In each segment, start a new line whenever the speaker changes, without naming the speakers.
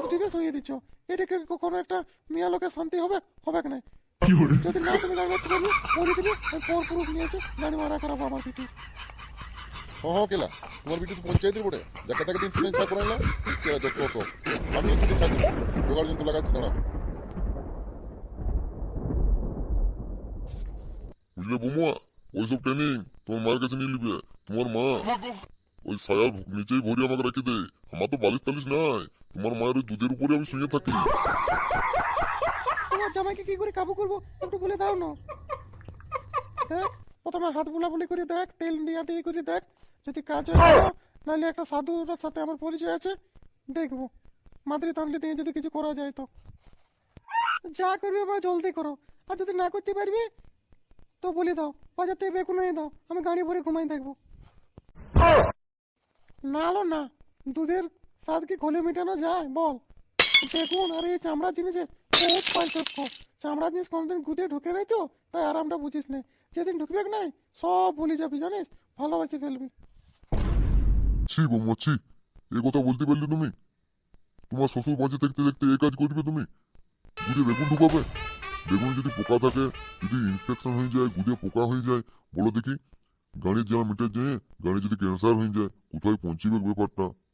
শুয়ে দিচ্ছ এটাকে কখনো একটা মেয়া লোকের শান্তি হবে? হবে না যদি না তুমি গাড়ি মারতে পারবে বলে দিবে আমি পর পুরুষ নিয়ে এসে গাড়ি মারা করাবো আমার পিঠে।
হ হ কেলা তোমার বিটু পঞ্চায়েতের বটে যাকে তাকে দিন চুনে ছা করে নিলাম কেলা যত সব। আমি যদি ছাড়ি জোগাড় যন্ত্র লাগাচ্ছি দাঁড়া
বুঝলে বৌমা ওইসব ট্রেনিং তোমার মায়ের কাছে নিয়ে নিবে তোমার মা ওই ছায়ার নিচেই ভরি আমাকে রেখে দেয়। আমার তো বালিশ টালিশ নাই। তোমার মায়ের দুধের উপরে আমি শুয়ে থাকি।
তোমার জামাইকে কি করে কাবু করব? একটু বলে দাও না। দেখ, প্রথমে হাত বুলাবুলি করে দেখ, তেল দিয়া দিয়ে করে দেখ। যদি কাজ হয়, নাহলে একটা সাধুর সাথে আমার পরিচয় আছে। দেখব। মাদ্রি তান্ত্রি দিয়ে যদি কিছু করা যায় তো। যা করবে বা জলদি করো। আর যদি না করতে পারবে, তো বলে দাও। বাজার থেকে এনে দাও। আমি গাড়ি ভরে ঘুমাই থাকব। না না। দুধের স্বাদ কি খোলে মেটানো যায়? বল। দেখুন, আর, এই চামড়া জিনিসের বহুত পার্থক্য। চামড়া জিনিস কোনোদিন গুদে ঢুকে নাই তো? তাই আরামটা বুঝিস না। যেদিন ঢুকবে নাই, সব ভুলে যাবি, জানিস? ভালোবাসে ফেলবি।
ছি বৌমা ছি এ কথা বলতে পারলে তুমি? তোমার শ্বশুর বাঁচে দেখতে দেখতে এই কাজ করবে তুমি? গুদে বেগুন ঢুকাবে? বেগুনে যদি পোকা থাকে, যদি ইনফেকশন হয়ে যায় গুদে পোকা হয়ে যায়, বলো দেখি। গাড়ির যা মিটে যেয়ে গাড়ি যদি ক্যান্সার হয়ে যায়, কোথায় পৌঁছিবে ব্যাপারটা?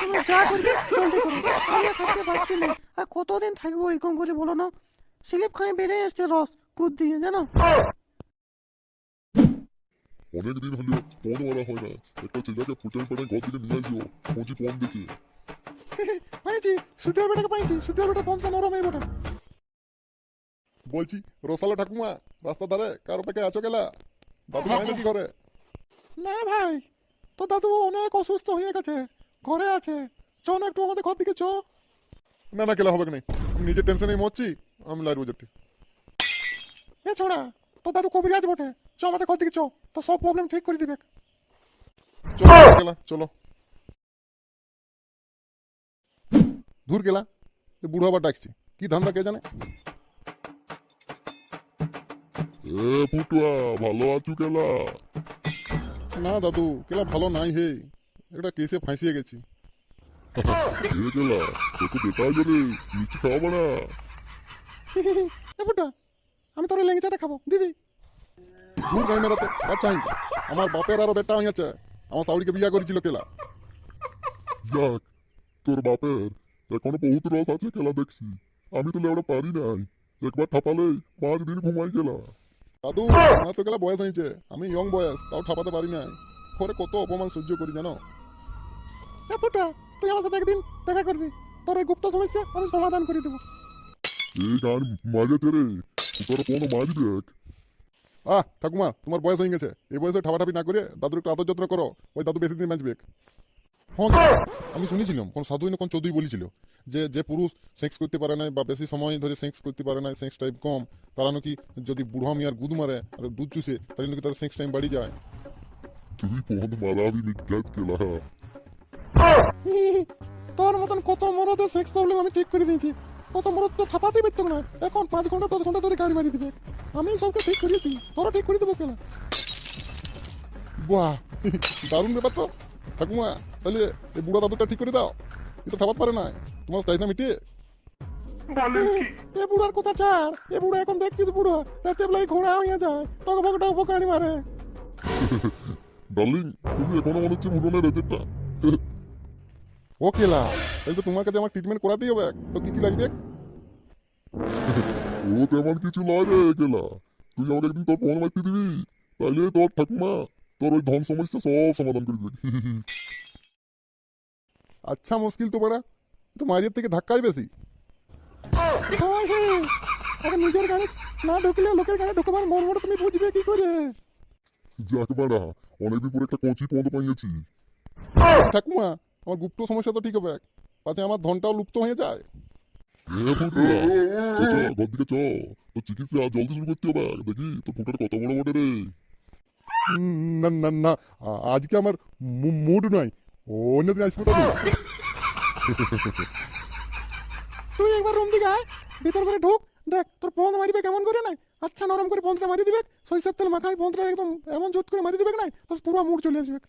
তুমি যা করবে? জলদি করো। আমি আর থাকতে পারছি না। আর কতদিন থাকব এরকম করে বলো না? স্লিপ বেড়ে এসছে রস কুদ দিয়ে জানো?
অনেকদিন হলো ফোন মারা হয় না। একটা ছেলেকে ঘর থেকে নিয়ে পৌঁছি ফোন দেখে।
পাইছি সুতির বেটাকে পাইছি সুতির বেটা পঞ্চা নরম এই বেটা।
বলছি রসালো ঠাকুমা রাস্তা ধারে কারও পাকে আছো গেলা? দাদু হয় নাকি ঘরে?
না ভাই তো দাদু অনেক অসুস্থ হয়ে গেছে। ঘরে আছে। চ না একটু আমাদের ঘর দিকে চ
না না কেলা হবে না। আমি নিজের টেনশনেই মরছি আমি লাইট বোঝাতে
এ ছোড়া তোর দাদু কবিরাজ বটে? চ আমাদের ঘর দিকে চ তো সব প্রবলেম ঠিক করে দিবে।
চলো গেলা চলো। দূর গেলা এ বুড়ো আবার ডাকছি। কি ধান্দা কে জানে?
এ ফুটুয়া ভালো আছো কেলা?
না দাদু কেলা ভালো নাই হে। একটা কেসে ফাঁসিয়ে গেছি।
তোকে বেকার বলে মিষ্টি খাওয়াবো না।
এ আমি তোর লেঙ্গিচাটা খাব দিবি?
দূর গাই মেরাতে আর চাই আমার বাপের আরও বেটা হইয়াছে আমার সাউরিকে বিয়া করেছিল কেলা।
যাক তোর বাপের এখনও বহুত রস আছে খেলা দেখছি। আমি তো লেওড়া পারি নাই। একবার ঠাপালে পাঁচ দিন ঘুমাই গেলা
দাদু আমার তো কেলা বয়স হয়েছে আমি ইয়ং বয়স তাও ঠাপাতে পারি নাই। ঘরে কত অপমান সহ্য করি জানো?
এ তুই আমার সাথে একদিন দেখা করবি। তোর ওই গুপ্ত সমস্যা আমি সমাধান করে দেবো।
এই গান মাঝেছে রে তোর কোনো মারি দেখ।
আহ ঠাকুমা তোমার বয়স হয়ে গেছে। এই বয়সে ঠাপাঠাপি না করে দাদুর একটু আদর যত্ন করো। ওই দাদু বেশি দিন বাঁচবে। হ্যাঁ আমি শুনেছিলাম কোন সাধু না কোন চৌধুরী বলেছিল যে যে পুরুষ সেক্স করতে পারে না বা বেশি সময় ধরে সেক্স করতে পারে না সেক্স টাইম কম তারা নাকি যদি বুড়ো মিয়ার গুদ মারে আর দুধ চুষে তাহলে নাকি তার সেক্স টাইম বাড়ি যায়।
তুই পদ মারাবি নিজ্ঞাত কেলা।
তোর মতন কত মরদের সেক্স প্রবলেম আমি ঠিক করে দিয়েছি। কত মরদ তো ঠাপাতেই পারতো না। এখন পাঁচ ঘণ্টা দশ ঘণ্টা ধরে গাড়ি মারি দিবে। আমি সবকে ঠিক করিয়েছি তোরা ঠিক করে দেবো কেন?
বাহ দারুণ ব্যাপার তো। ঠাকুমা তাহলে এই বুড়ো দাদুটা ঠিক করে দাও। এ তো ঠাপাতে পারে না। তোমার চাহিদা মিটিয়ে।
এ বুড়ার কথা ছাড়। এ বুড়ো এখন দেখছিস বুড়ো? রাতে বেলায় ঘোড়া হয়ে যায়। টক বক টক বক গাড়ি মারে।
ডার্লিং তুমি এখনও মনে হচ্ছে ভুলনের রেজেক্টটা
ও কেলা তাহলে তো তোমার কাছে আমার ট্রিটমেন্ট করাতেই হবে। তো কি কি লাগবে?
ও তেমন কিছু নয় রে কেলা তুই আমাকে একদিন তোর ফোন মারতে দিবি? তাইলে তোর ঠাকুমা তোর ওই ধন সমস্যা সব সমাধান করে দেবে।
আচ্ছা মুশকিল তো বড়া। তো মারিয়ার থেকে ধাক্কাই বেশি।
হ্যাঁ নিজের গাড়ি না ঢুকলে লোকের গাড়ি ঢুকবার মন মতো তুমি বুঝবে কি করে?
যাক বাড়া অনেকদিন পরে একটা কচি পদ পাইয়েছি।
ঠাকুমা আমার গুপ্ত সমস্যা তো ঠিক হবে পাছে আমার ধনটাও লুপ্ত হয়ে যায়।
ঘর দিকে চ। তোর চিকিৎসা জলদি শুরু করতে হবে। দেখি তোর ফুটার কত বড় বটে রে।
না না না আজকে আমার মুড নাই অন্যদিন আসব
তুই একবার রুম দিকে আয়। ভিতর করে ঢুক। দেখ তোর পন্দ মারিবে কেমন করে নাই? আচ্ছা নরম করে পন্থটা মারি দিবে। সরিষার তেল মাখায় পন্থটা একদম এমন জোট করে মারি দিবে নাই? তোর পুরো মুড চলে আসবে।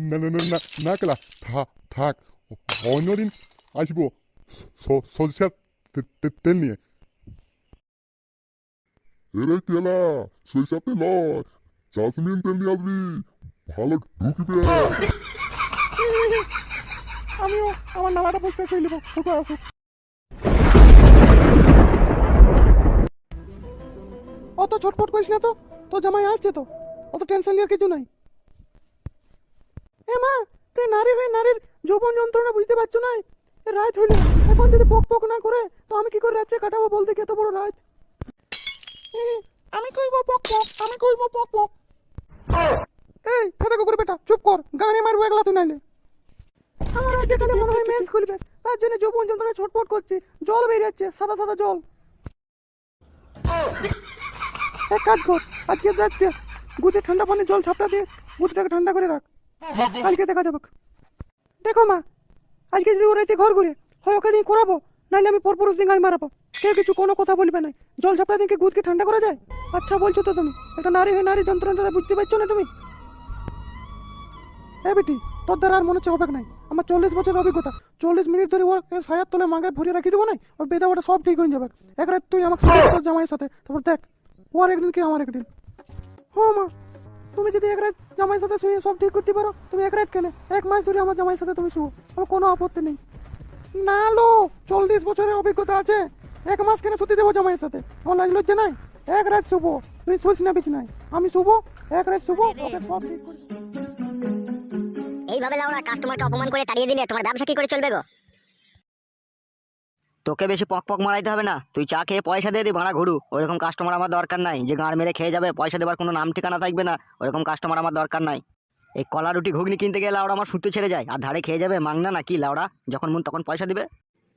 না না না না না কেলা থাক থাক অন্যদিন আসব স- সরিষার তেল নিয়ে
এরে তেলা সরিষার তেল নয় জাসমিন তেল নিয়ে আসবি ভালো ঢুকবে
আমিও আমার নালাটা পরিষ্কার করে নেব ফুটো আসুক অত ছটফট করিস না তো তো জামাই আসছে তো অত টেনশন নিয়ে কিছু নাই এ মা তুই নারী হয়ে নারীর যৌবন যন্ত্রণা বুঝতে পারছ না? রাত হইল। এখন যদি পক পক না করে তো আমি কি করে রাত্রে কাটাবো বলতে কি এত বড় রাত? আমি কইব পক পক আমি কইব পক পক। এই ফেদা কুকুর বেটা চুপ কর গানে মারবো একলা তুই নাইলে। আমার আজকে কালে মনে হয় মেন্স খুলবে। তার জন্য যৌবন যন্ত্রণা ছটফট করছে। জল বেরিয়ে যাচ্ছে সাদা সাদা জল। এক কাজ কর আজকে রাত্রে গুতে ঠান্ডা পানি জল ছাপটা দিয়ে গুতিটাকে ঠান্ডা করে রাখ। কালকে দেখা যাবে। দেখো মা, আজকে যদি ওরাইতে ঘর ঘুরে হয় ওকে দিয়ে করাবো, নাহলে আমি পরপুরুষ দিন গাড়ি মারাবো। কেউ কিছু কোনো কথা বলবে না। জল ছাপটা দিয়ে কি গুদকে ঠান্ডা করা যায়? আচ্ছা বলছো তো তুমি, একটা নারী হয়ে নারী যন্ত্রণাটা বুঝতে পারছ না তুমি? এ বেটি, তোর দ্বারা আর মনে হচ্ছে হবে নাই। আমার চল্লিশ বছরের অভিজ্ঞতা। চল্লিশ মিনিট ধরে ওর সায়ার তলে মাগায় ভরিয়ে রাখি দেবো না? ওই বেদা ওটা সব ঠিক হয়ে যাবে। এক রাত তুই শুয়ে জামাইয়ের সাথে। তারপর দেখ, ও আর একদিন কি আমার একদিন? হ্যাঁ মা তুমি যদি এক রাত জামাইয়ের সাথে শুয়ে সব ঠিক করতে পারো, তুমি এক রাত কেন? এক মাস ধরে আমার জামাইয়ের সাথে তুমি শুও আমার কোনো আপত্তি নেই। না লো চল্লিশ বছরের অভিজ্ঞতা আছে। এক মাস কেন শুতে দেবো জামাইয়ের সাথে? আমার লাজ লজ্জা নাই? এক রাত শুবো। তুই শুস না বিছনায়। আমি শুবো, এক রাত শুবো, ওকে সব ঠিক করে।
এইভাবে লাউরা কাস্টমারকে অপমান করে তাড়িয়ে দিলে তোমার ব্যবসা কি করে চলবে গো?
তোকে বেশি পক পক মারাইতে হবে না। তুই চা খেয়ে পয়সা দিয়ে দি ভাড়া ঘুরু। ওরকম কাস্টমার আমার দরকার নাই। যে গাঁড় মেরে খেয়ে যাবে পয়সা দেবার কোনো নাম ঠিকানা থাকবে না। ওরকম কাস্টমার আমার দরকার নাই। এই কলা রুটি ঘুগনি কিনতে গেলে লাউড়া আমার সুতো ছেড়ে যায়। আর ধারে খেয়ে যাবে মাংনা না কি লাউড়া? যখন মন তখন পয়সা দিবে।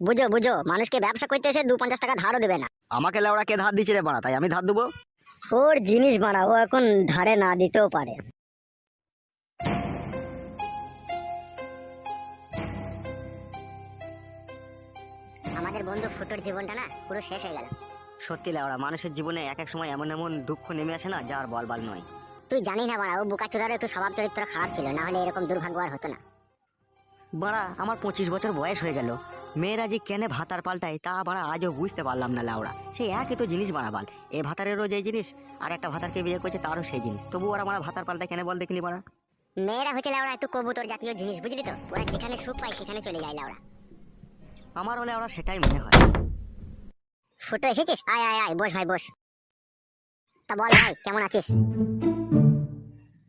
বুঝো বুঝো। মানুষকে ব্যবসা করতে এসে দু পঞ্চাশ টাকা ধারও দেবে না।
আমাকে লাউড়া কে ধার দিচ্ছে রে বাড়া? তাই আমি ধার দেবো?
ওর জিনিস বাড়া। ও এখন ধারে না দিতেও পারে। আমাদের বন্ধু ফুটোর জীবনটা না পুরো শেষ হয়ে গেল।
সত্যি লাউড়া মানুষের জীবনে এক এক সময় এমন এমন দুঃখ নেমে আসে না যার বলবাল নয়।
তুই জানি না বাড়া ও বুকাচুদার একটু স্বভাব চরিত্র খারাপ ছিল না হলে এরকম দুর্ভাগ্য আর হতো না।
বাড়া আমার পঁচিশ বছর বয়স হয়ে গেল। মেয়েরা যে কেনে ভাতার পাল্টায় তা বাড়া আজও বুঝতে পারলাম না লাউড়া। সেই একই তো জিনিস বাড়া বাল। এ ভাতারেরও যে জিনিস আর একটা ভাতারকে বিয়ে করছে তারও সেই জিনিস। তবু ওরা আমার ভাতার পাল্টায় কেন বল দেখিনি বাড়া?
মেয়েরা হচ্ছে লাউড়া একটু কবুতর জাতীয় জিনিস বুঝলি তো? ওরা যেখানে সুখ পায় সেখানে চলে যায় লাউড়া।
আমার হলে ওরা সেটাই মনে হয়।
ফুটো এসেছিস? আয় আয় আয় বস ভাই বস। তা বল ভাই কেমন আছিস?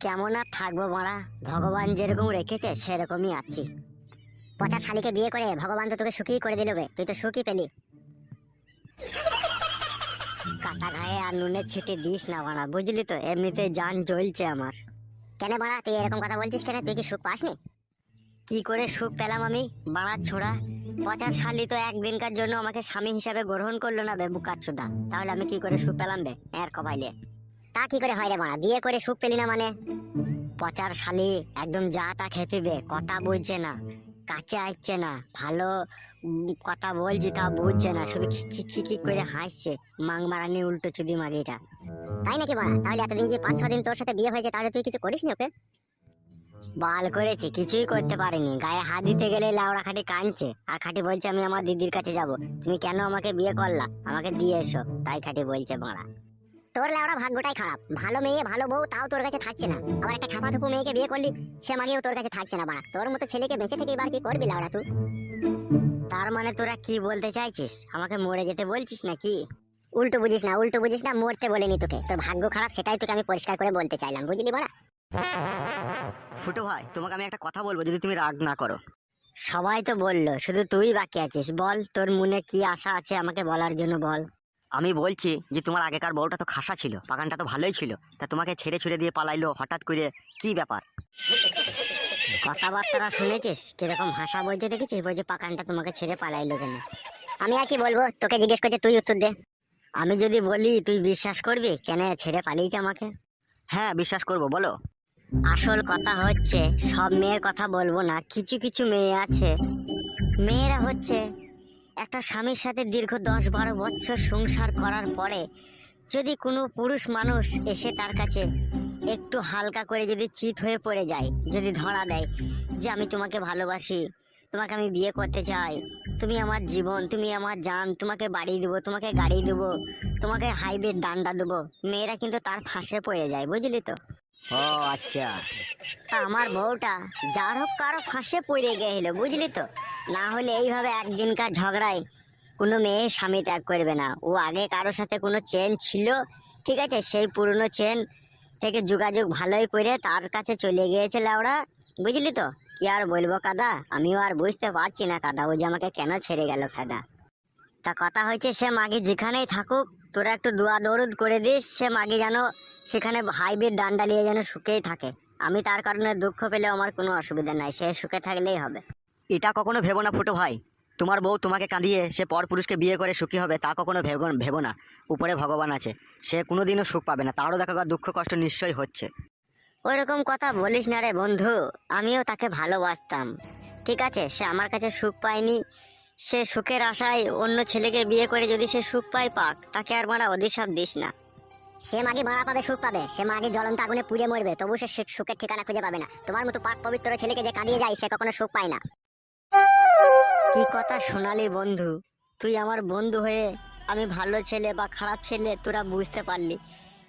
কেমন আর থাকব মারা ভগবান যেরকম রেখেছে সেরকমই আছি।
পচার শালিকে বিয়ে করে ভগবান তো তোকে সুখী করে দিল বে তুই তো সুখী পেলি।
কাটা গায়ে আর নুনের ছিটে দিস না বাড়া বুঝলি তো? এমনিতে যান জ্বলছে আমার।
কেন বাড়া তুই এরকম কথা বলছিস কেন? তুই কি সুখ পাসনি?
কি করে সুখ পেলাম আমি? বাড়ার ছোড়া পচার শালি তো একদিনকার জন্য আমাকে স্বামী হিসাবে গ্রহণ করল না তাহলে আমি কি করে সুখ পেলাম বে? এর
তা কি করে হয় রে বাড়া বিয়ে করে সুখ পেলি না মানে?
পচার শালি একদম যা তা খেপিবে কথা বুঝছে না, কাছে আসছে না, ভালো কথা বলছি তা বুঝছে না, শুধু খিকি খিকি করে হাসছে, মাং মারানি উল্টো চুদি মাগিটা
তাই নাকি বাড়া তাহলে এতদিন যে পাঁচ ছ দিন তোর সাথে বিয়ে হয়েছে, তাহলে তুই কিছু করিসনি ওকে?
বাল করেছি, কিছুই করতে পারিনি। গায়ে হাত দিতে গেলে লাউড়া খাটি কাঁদছে। আর খাটি বলছে, আমি আমার দিদির কাছে যাব। তুমি কেন আমাকে বিয়ে করলা? আমাকে দিয়ে এসো। তাই খাটি বলছে, বাড়া,
তোর লাউড়া ভাগ্যটাই খারাপ। ভালো মেয়ে, ভালো বউ, তাও তোর কাছে থাকছে না। আবার একটা খাপা থুপু মেয়েকে বিয়ে করলি, সে মাগিয়েও তোর কাছে থাকছে না, বাড়া। তোর মতো ছেলেকে বেঁচে থেকে এবার কি করবি, লাউড়া তুই?
তার মানে তোরা কি বলতে চাইছিস? আমাকে মরে যেতে বলছিস নাকি?
উল্টো বুঝিস না, উল্টো বুঝিস না, মরতে বলিনি তোকে। তোর ভাগ্য খারাপ, সেটাই তোকে আমি পরিষ্কার করে বলতে চাইলাম। বুঝলি বাড়া?
ফুটো ভাই তোমাকে আমি একটা কথা বলব যদি তুমি রাগ না করো। সবাই তো বলল শুধু তুই বাকি আছিস। বল তোর মনে কি আশা আছে আমাকে বলার জন্য বল। আমি বলছি যে তোমার আগেকার বউটা তো খাসা ছিল বাগানটা তো ভালোই ছিল তা তোমাকে ছেড়ে ছুড়ে দিয়ে পালাইলো হঠাৎ করে কি ব্যাপার? কথাবার্তাটা শুনেছিস? কীরকম ভাষা বলছে দেখেছিস? বলছে পাকানটা তোমাকে ছেড়ে পালাইলো কেন?
আমি আর কি বলব? তোকে জিজ্ঞেস করছে তুই উত্তর দে।
আমি যদি বলি তুই বিশ্বাস করবি? কেন ছেড়ে পালিয়েছে আমাকে? হ্যাঁ বিশ্বাস করব বলো। আসল কথা হচ্ছে, সব মেয়ের কথা বলব না, কিছু কিছু মেয়ে আছে। মেয়েরা হচ্ছে একটা স্বামীর সাথে দীর্ঘ দশ বারো বছর সংসার করার পরে যদি কোনো পুরুষ মানুষ এসে তার কাছে একটু হালকা করে যদি চিত হয়ে পড়ে যায়, যদি ধরা দেয় যে আমি তোমাকে ভালোবাসি, তোমাকে আমি বিয়ে করতে চাই, তুমি আমার জীবন, তুমি আমার যান তোমাকে বাড়ি দেবো, তোমাকে গাড়ি দেবো, তোমাকে হাইওয়ে ডান্ডা দেবো, মেয়েরা কিন্তু তার ফাঁসে পড়ে যায়, বুঝলি তো? ও আচ্ছা। আমার বউটা যার হোক কারও ফাঁসে পড়ে গেছিল, বুঝলি তো? না হলে এইভাবে একদিনকার ঝগড়ায় কোনো মেয়ে স্বামী ত্যাগ করবে না। ও আগে কারোর সাথে কোনো চেন ছিল, ঠিক আছে? সেই পুরনো চেন থেকে যোগাযোগ ভালোই করে তার কাছে চলে গিয়েছিল ওরা বুঝলি তো? কি আর বলব কাদা? আমিও আর বুঝতে পারছি না কাদা, ও যে আমাকে কেন ছেড়ে গেল কাদা? তা কথা হচ্ছে সে মাগি যেখানেই থাকুক, তোরা একটু দোয়া দৌড়ুদ করে দিস, সে মাগি যেন সেখানে হাইব্রিড ডান্ডা নিয়ে যেন সুখেই থাকে। আমি তার কারণে দুঃখ পেলেও আমার কোনো অসুবিধা নাই সে সুখে থাকলেই হবে।
এটা কখনো ভেবো না ফুটো ভাই। তোমার বউ তোমাকে কাঁদিয়ে সে পর পুরুষকে বিয়ে করে সুখী হবে তা কখনো ভেবো ভেবো না। উপরে ভগবান আছে সে কোনোদিনও সুখ পাবে না। তারও দেখা দুঃখ কষ্ট নিশ্চয়ই হচ্ছে।
ওইরকম কথা বলিস না রে বন্ধু আমিও তাকে ভালোবাসতাম। ঠিক আছে সে আমার কাছে সুখ পায়নি। সে সুখের আশায় অন্য ছেলেকে বিয়ে করে যদি সে সুখ পায় পাক। তাকে আর মারা অধিশাপ দিস না।
সে মাগে বাড়া পাবে, সুখ পাবে। সে মাগে জ্বলন্ত আগুনে পুড়ে মরবে, তবু সে সুখের ঠিকানা খুঁজে পাবে না। তোমার মতো পাক পবিত্র ছেলেকে যে কাঁদিয়ে যায়, সে কখনো সুখ পায় না।
কি কথা শোনালি বন্ধু? তুই আমার বন্ধু হয়ে আমি ভালো ছেলে বা খারাপ ছেলে, তোরা বুঝতে পারলি।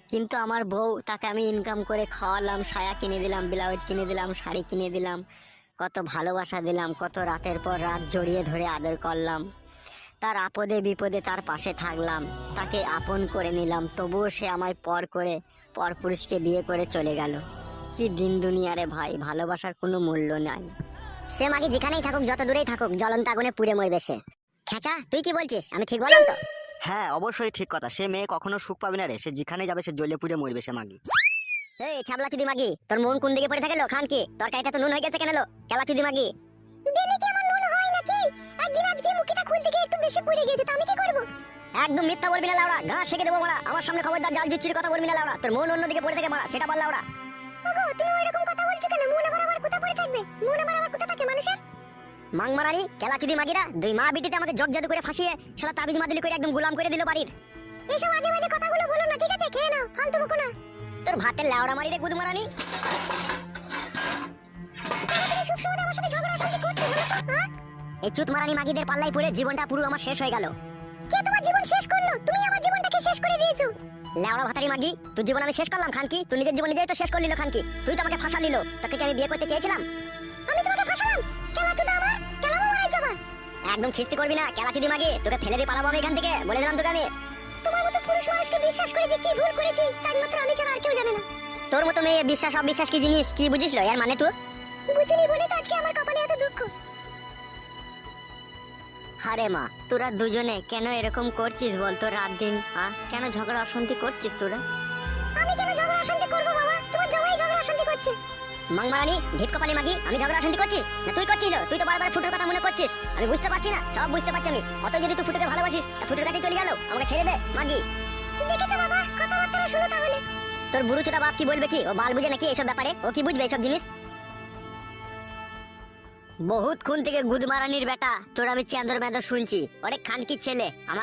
কিন্তু আমার বউ, তাকে আমি ইনকাম করে খাওয়ালাম, সায়া কিনে দিলাম ব্লাউজ কিনে দিলাম, শাড়ি কিনে দিলাম, কত ভালোবাসা দিলাম, কত রাতের পর রাত জড়িয়ে ধরে আদর করলাম। তার আপদে বিপদে তার পাশে থাকলাম। তাকে আপন করে নিলাম তবুও সে আমায় পর করে পর পুরুষকে বিয়ে করে চলে গেল। কি দিন দুনিয়ারে ভাই ভালোবাসার কোনো মূল্য নাই।
সে মাগে যেখানেই থাকুক যত দূরেই থাকুক জ্বলন্ত আগুনে পুড়ে মরবে সে। খেঁচা তুই কি বলছিস? আমি ঠিক বললাম তো?
হ্যাঁ অবশ্যই ঠিক কথা। সে মেয়ে কখনো সুখ পাবে না রে। সে যেখানে যাবে সে জ্বলে পুড়ে মরবে সে মাগি।
এই ছাবলা চুদি মাগি তোর মন কোন দিকে পড়ে থাকে লো? খান কি? তোর কাইটা তো নুন হয়ে গেছে কেন লো? কেলা চুদি মাগি। মুখটা খুলতে একটু বেশি পড়ে গেছে তো আমি কি করব? একদম মিথ্যা বলবি না লাউড়া। গা শেখে দেবো মারা। আমার সামনে খবরদার জাল জুচ্চির কথা বলবি না লাউড়া। তোর মন অন্যদিকে পড়ে থাকে মারা সেটা বল লাউড়া। ওগো তুমি এরকম কথা বলছো কেন? মন আবার আমার কোথা পড়ে থাকবে? মন আবার আমার কোথা থাকে মানুষের? মাং মারানি কেলা চুদি মাগিরা দুই মা বিটিতে আমাকে জগ জাদু করে ফাঁসিয়ে শালা তাবিজ মাদুলি করে একদম গোলাম করে দিল বাড়ির। এসব আজে বাজে কথাগুলো বলো না ঠিক আছে? খেয়ে নাও ফালতু বকো না। তোর ভাতের লাউড়া মারি রে গুদ মারানি এই চুত মারানি মাগিদের পাল্লাই পড়ে জীবনটা পুরো আমার শেষ হয়ে গেল। কে তোমার জীবন শেষ করল? তুমি আমার জীবনটাকে শেষ করে দিয়েছ। লেওড়া ভাতারি মাগি তোর জীবন আমি শেষ করলাম খানকি? তুই নিজের জীবন নিজেই তো শেষ করলিল খানকি। তুই তো আমাকে ফাঁসা নিল তোকে কি আমি বিয়ে করতে চেয়েছিলাম? আমি তোমাকে ফাঁসালাম? কেলা তুই আমার কেলা মারাই জবা একদম খিস্তি করবি না কেলা চুদি মাগি তোকে ফেলে দিয়ে পালাবো আমি এখান থেকে বলে দিলাম তোকে আমি। তোমার মতো পুরুষ মানুষকে বিশ্বাস করে যে কি ভুল করেছি তার মাত্র আমি ছাড়া আর কেউ জানে না। তোর মতো মেয়ে বিশ্বাস অবিশ্বাস কি জিনিস? কি বুঝিস এর মানে তুই বুঝিনি বলে তো আজকে আমার কপালে এত দুঃখ।
হারে মা তোরা দুজনে কেন এরকম করছিস বলতো রাত দিন? হ্যাঁ কেন ঝগড়া অশান্তি করছিস তোরা?
আমি কেন ঝগড়া অশান্তি করব বাবা? তোমার জামাই ঝগড়া অশান্তি করছে। মাংমারানি ভিট কপালি মাগি আমি ঝগড়া অশান্তি করছি? না তুই করছিস তুই তো বারবার ফুটোর কথা মনে করছিস। আমি বুঝতে পারছি না সব বুঝতে পারছি আমি। অত যদি তুই ফুটোকে ভালোবাসিস তা ফুটোর কাছে চলে গেল আমাকে ছেড়ে দে মাগি। দেখেছ বাবা? কথাবার্তা শুনো তাহলে। তোর বুড়ো ছোটা বাপ কি বলবে কি? ও বাল বুঝে নাকি এসব ব্যাপারে? ও কি বুঝবে এসব জিনিস?
বহুত খুন থেকে গুদমারানির বেটা। তোর আমি চেন্দর বেদর শুনছি। অনেক খানকির ছেলে। আমার